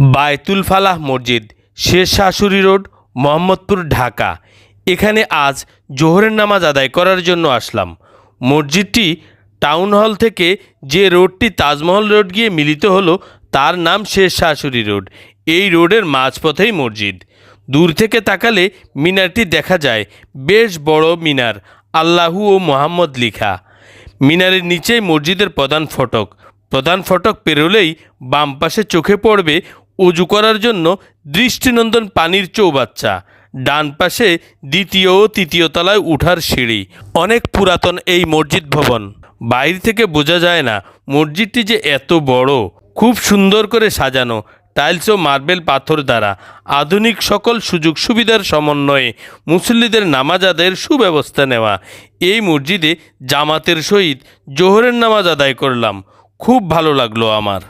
বায়তুল ফালাহ মসজিদ শেষ শাশুড়ি রোড, মোহাম্মদপুর, ঢাকা। এখানে আজ জোহরের নামাজ আদায় করার জন্য আসলাম। মসজিদটি টাউন হল থেকে যে রোডটি তাজমহল রোড গিয়ে মিলিত হলো, তার নাম শেষ শাশুড়ি রোড। এই রোডের মাঝপথেই মসজিদ। দূর থেকে তাকালে মিনারটি দেখা যায়। বেশ বড় মিনার, আল্লাহু ও মোহাম্মদ লিখা। মিনারের নিচেই মসজিদের প্রধান ফটক। প্রধান ফটক পেরোলেই বাম পাশে চোখে পড়বে উজু করার জন্য দৃষ্টিনন্দন পানির চৌবাচ্চা। ডান পাশে দ্বিতীয় ও তৃতীয় তলায় উঠার সিঁড়ি। অনেক পুরাতন এই মসজিদ ভবন। বাইরে থেকে বোঝা যায় না মসজিদটি যে এত বড়। খুব সুন্দর করে সাজানো টাইলস ও মার্বেল পাথর দ্বারা। আধুনিক সকল সুযোগ সুবিধার সমন্বয়ে মুসল্লিদের নামাজ আদায়ের সুব্যবস্থা নেওয়া। এই মসজিদে জামাতের সহিত জোহরের নামাজ আদায় করলাম। খুব ভালো লাগল আমার।